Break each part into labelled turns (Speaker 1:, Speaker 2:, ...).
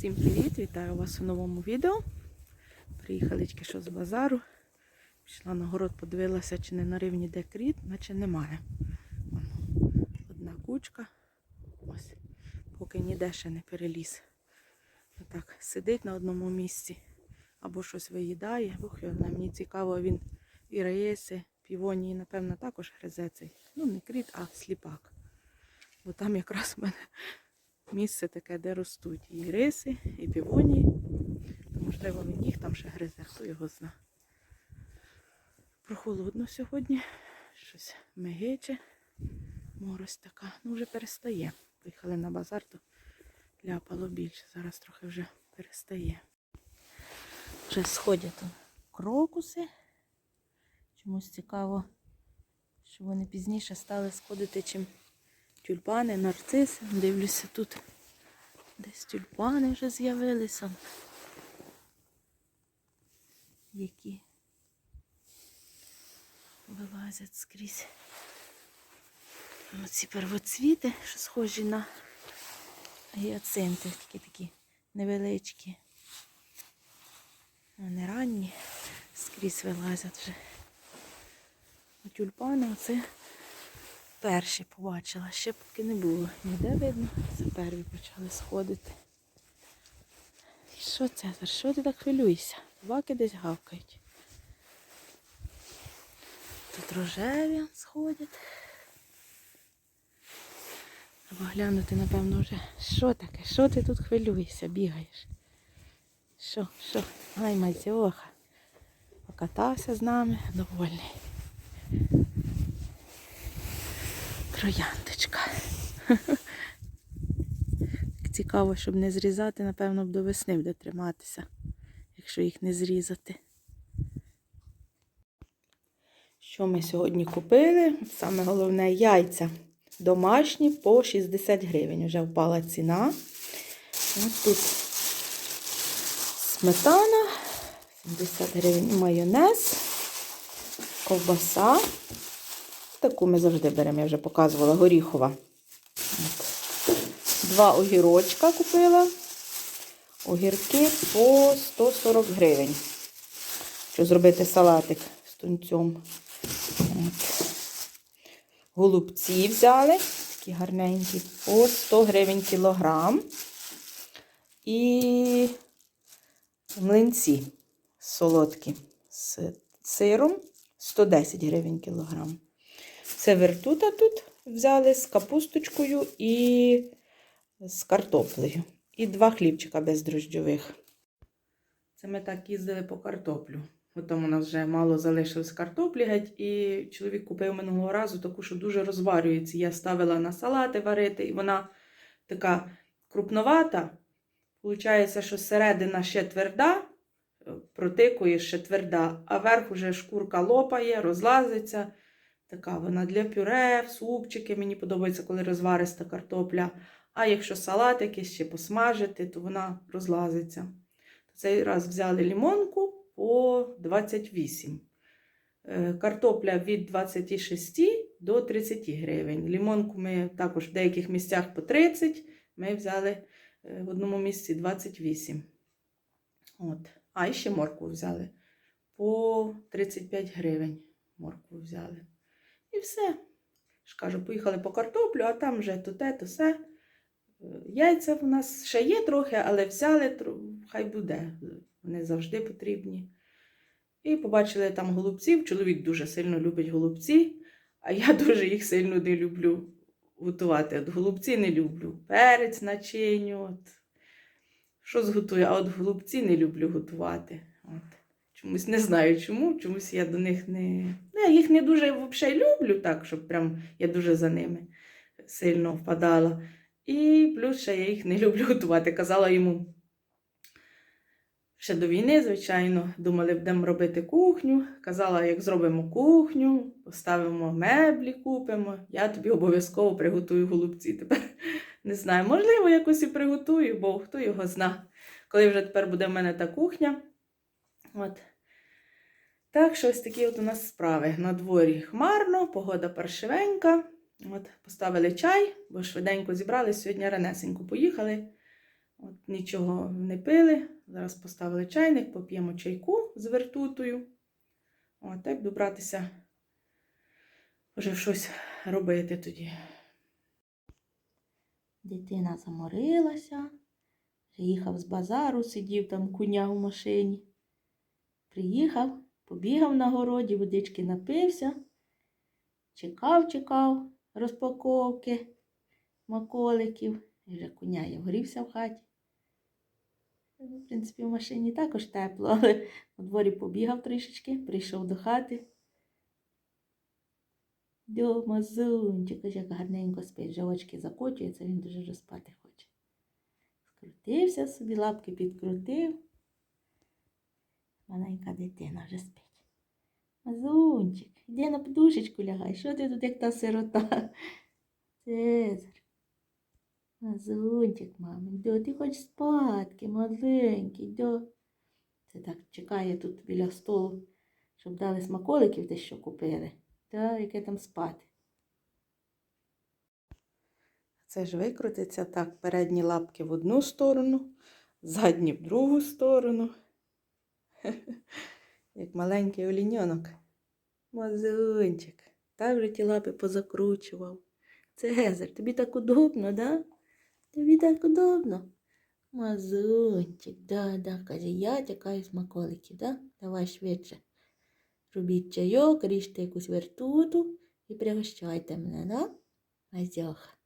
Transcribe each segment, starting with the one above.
Speaker 1: Всім привіт! Вітаю вас у новому відео. Приїхали тільки що з базару. Пішла на город, подивилася, чи не на рівні де кріт, наче немає. Одна кучка. Ось. Поки ніде ще не переліз. Отак сидить на одному місці або щось виїдає. Бог. Мені цікаво, він і раєси, півонії, напевно, також гризе цей. Ну, не кріт, а сліпак. Бо там якраз в мене місце таке, де ростуть і риси, і півонії. То, можливо, він їх там ще гризе, хто його зна. Прохолодно сьогодні. Щось мигиче. Морось така. Ну, вже перестає. Поїхали на базар, то ляпало більше. Зараз трохи вже перестає. Вже сходять крокуси. Чомусь цікаво, що вони пізніше стали сходити, чим тюльпани, нарциси. Дивлюся, тут десь тюльпани вже з'явилися. Які вилазять скрізь. Оці первоцвіти, що схожі на гіацинти, такі такі невеличкі. Вони ранні, скрізь вилазять вже. А тюльпани оце перші побачила, ще поки не було. Ніде видно, це перві почали сходити. Що це? За що ти так хвилюєшся? Собаки десь гавкають. Тут рожеві сходять. Треба глянути, напевно, вже. Що таке? Що ти тут хвилюєшся, бігаєш? Що, що? Ай, мазьоха. Покатався з нами, довольний. Трояндочка. Цікаво, щоб не зрізати, напевно, б до весни буде триматися, якщо їх не зрізати. Що ми сьогодні купили? Саме головне яйця домашні по 60 гривень. Вже впала ціна. Ось тут сметана, 70 гривень майонез, ковбаса. Таку ми завжди беремо, я вже показувала, горіхова. Два огірочка купила. Огірки по 140 гривень. Щоб зробити салатик з тунцем. От. Голубці взяли, такі гарненькі, по 100 гривень кілограм. І млинці солодкі з сиром 110 гривень кілограм. Це вертута тут взяли з капусточкою і з картоплею. І два хлібчика бездрожджових. Це ми так їздили по картоплю. Потім у нас вже мало залишилось картоплі геть, і чоловік купив минулого разу таку, що дуже розварюється. Я ставила на салати варити, і вона така крупновата. Получається, що середина ще тверда, протикує ще тверда, а верх уже шкурка лопає, розлазиться. Така вона для пюре, супчики. Мені подобається, коли розвариста картопля. А якщо салат якийсь ще посмажити, то вона розлазиться. Цей раз взяли лімонку по 28. Е, Картопля від 26 до 30 гривень. Лімонку ми також в деяких місцях по 30. Ми взяли е, в одному місці 28. От. А ще моркву взяли. По 35 гривень моркву взяли. І все. ж кажу, поїхали по картоплю, а там вже то те, то все. Е, Яйця в нас ще є трохи, але взяли, хай буде. Вони завжди потрібні. І побачили там голубців. Чоловік дуже сильно любить голубці, а я дуже їх сильно не люблю готувати. От голубці не люблю. Перець начиню. От. Що зготую, а от голубці не люблю готувати. От. Чомусь не знаю чому, чомусь я до них не. Ну, я їх не дуже взагалі люблю, так, щоб прям я дуже за ними сильно впадала. І плюс ще я їх не люблю готувати. Казала йому ще до війни, звичайно, думали, будемо робити кухню. Казала, як зробимо кухню, поставимо меблі, купимо. Я тобі обов'язково приготую голубці. Тепер не знаю, можливо, якось і приготую, бо хто його зна, коли вже тепер буде в мене та кухня. От. Так, що ось такі от у нас справи. На дворі хмарно, погода паршивенька. От, поставили чай, бо швиденько зібрали. Сьогодні ранесенько поїхали. От нічого не пили. Зараз поставили чайник, поп'ємо чайку з вертутою. От так буду братися вже щось робити тоді. Дитина заморилася. Приїхав з базару, сидів там куня в машині. Приїхав, побігав на городі, водички напився, чекав, чекав розпаковки маколиків. І вже куня я вгрівся в хаті. Ну, В принципі, в машині також тепло, але на дворі побігав трішечки, прийшов до хати. Дьо, мазунчик, ось як гарненько спить, вже очки закочується, він дуже вже спати хоче. Скрутився собі, лапки підкрутив. Маленька дитина вже спить. Мазунчик, іди на подушечку лягай. Що ти тут, як та сирота? Цезар. Мазунчик, мамин, до ти хоч спадки, маленький, до. Це так чекає тут біля столу, щоб дали смаколиків те, що купили. Та яке там спати. Це ж викрутиться так, передні лапки в одну сторону, задні в другу сторону. Як маленький оліньонок. Мазунчик. Так вже ті лапи позакручував. Це тобі так удобно, да? Тобі так удобно. Мазунчик, да, да, каже, я тякаю смаколиків, да? Давай швидше. Робіть чайок, ріжте якусь вертуту і пригощайте мене, да? Мазьоха.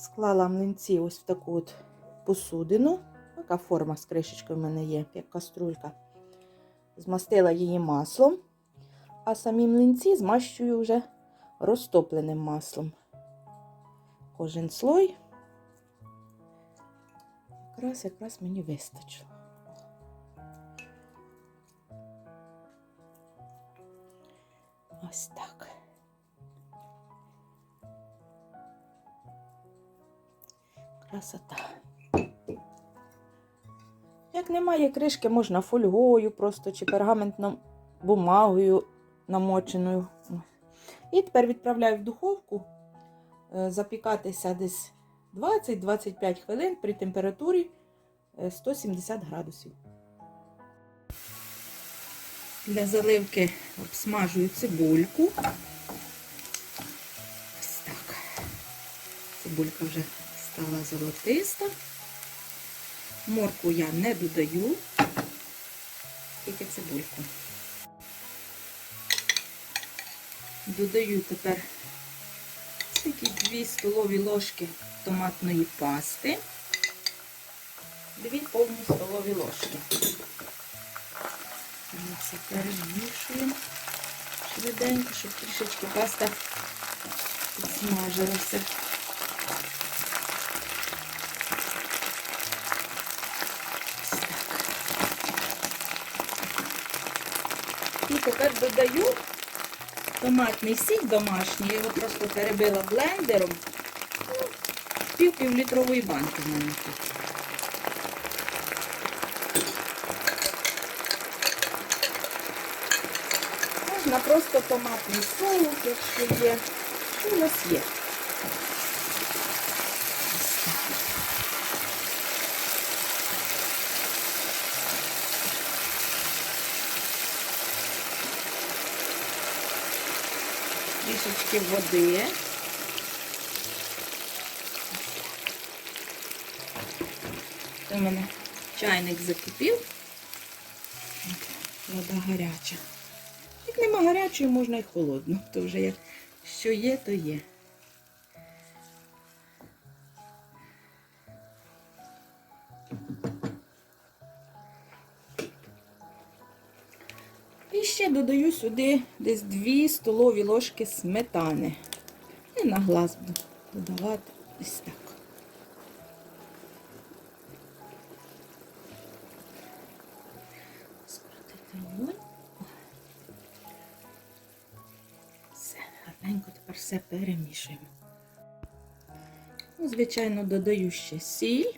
Speaker 1: Склала млинці ось в таку от посудину. Така форма з кришечкою в мене є, як каструлька. Змастила її маслом, а самі млинці змащую вже розтопленим маслом. Кожен слой. Якраз якраз мені вистачило. Ось так. Красота. Як немає кришки, можна фольгою просто чи пергаментною бумагою намоченою. І тепер відправляю в духовку е, запікатися десь 20-25 хвилин при температурі е, 170 градусів. Для заливки обсмажую цибульку. Ось так. Цибулька вже стала золотиста. Морку я не додаю, тільки цибульку. Додаю тепер такі 2 столові ложки томатної пасти, 2 повні столові ложки. Це перемішуємо швиденько, щоб трішечки паста підсмажилася. Тепер додаю томатний сік домашній. Я його просто перебила блендером. Пів півлітрової банки в мене тут. Можна просто томатний соус, якщо є. У нас є? Трішечки води. В мене чайник закипів. Вода гаряча. Як нема гарячої, можна і холодно. То вже як що є, то є. Сюди десь 2 столові ложки сметани. І на глаз буду додавати ось так. Все, гарненько тепер все перемішуємо. Ну, звичайно, додаю ще сіль.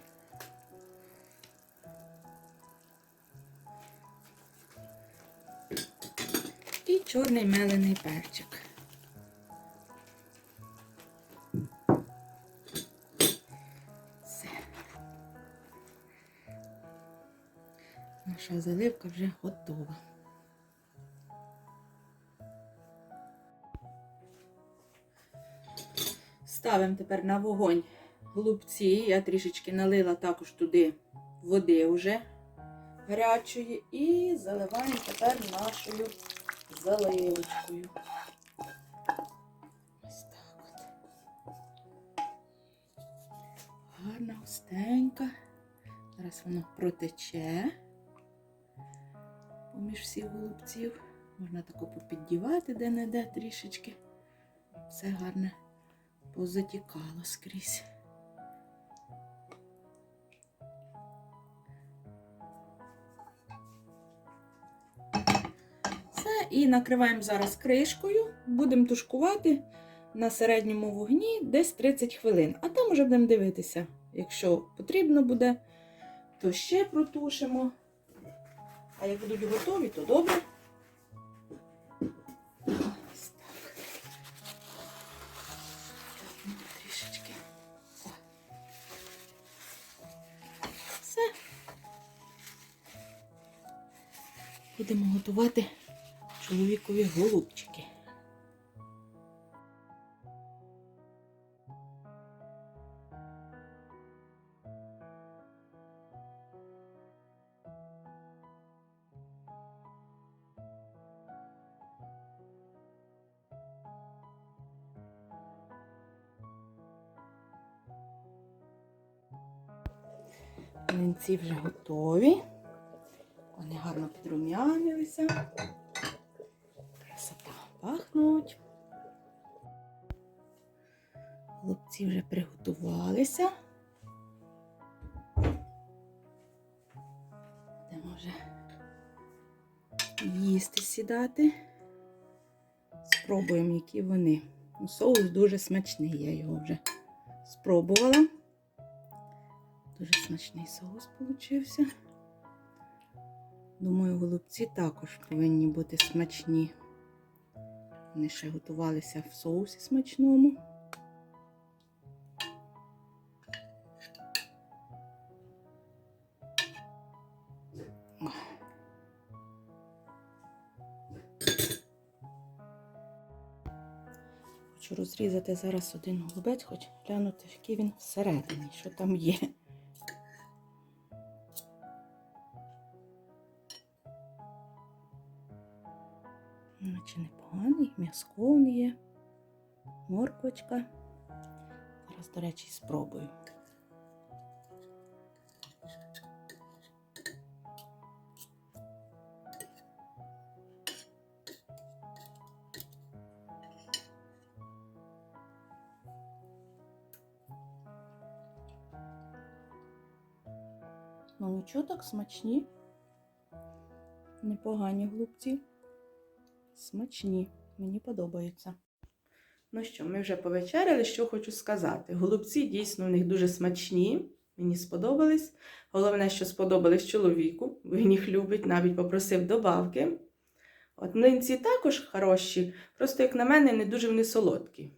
Speaker 1: Чорний мелений перчик. Все. Наша заливка вже готова. Ставимо тепер на вогонь голубці. Я трішечки налила також туди води вже гарячої і заливаємо тепер нашою заливочкою. Ось так от. Гарна, густенька. Зараз воно протече поміж всіх голубців. Можна тако попіддівати де-не-де трішечки. Все гарне позатікало скрізь. Все, і накриваємо зараз кришкою. Будемо тушкувати на середньому вогні десь 30 хвилин. А там вже будемо дивитися. Якщо потрібно буде, то ще протушимо. А як будуть готові, то добре. Будемо готувати чоловікові голубчики. Млинці вже готові. Вони гарно підрумянилися. Пахнуть. Голубці вже приготувалися. Будемо вже їсти сідати. Спробуємо, які вони. Ну, Соус дуже смачний, я його вже спробувала. Дуже смачний соус получився. Думаю, голубці також повинні бути смачні. Вони ще готувалися в соусі смачному. Хочу розрізати зараз один голубець, хоч глянути, який він всередині, що там є. Наче непоганий, м'язко є, морквочка. Зараз, до речі, спробую. Ну нічого смачні. Непогані голубці. Смачні, мені подобаються. Ну що, ми вже повечеряли, що хочу сказати. Голубці дійсно у них дуже смачні, мені сподобались. Головне, що сподобались чоловіку, він їх любить, навіть попросив добавки. От млинці також хороші, просто, як на мене, не дуже вони солодкі.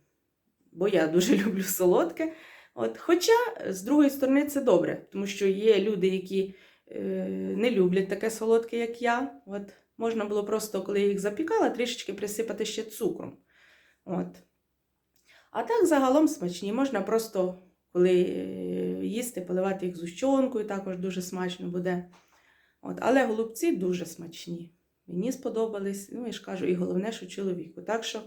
Speaker 1: Бо я дуже люблю солодке. От, Хоча, з другої сторони, це добре, тому що є люди, які е, не люблять таке солодке, як я. От, Можна було просто, коли їх запікала, трішечки присипати ще цукром. От. А так загалом смачні. Можна просто, коли е, їсти, поливати їх зущенкою, також дуже смачно буде. От. Але голубці дуже смачні. Мені сподобались, ну я ж кажу, і головне, що чоловіку. Так що,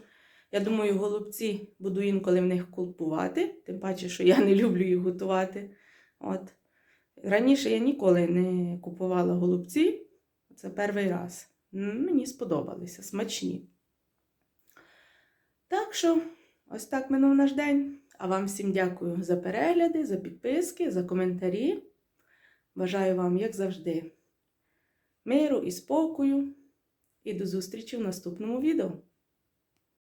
Speaker 1: я думаю, голубці буду інколи в них купувати, тим паче, що я не люблю їх готувати. От. Раніше я ніколи не купувала голубці, це перший раз. Мені сподобалися, смачні. Так що, ось так минув наш день. А вам всім дякую за перегляди, за підписки, за коментарі. Бажаю вам, як завжди, миру і спокою. І до зустрічі в наступному відео.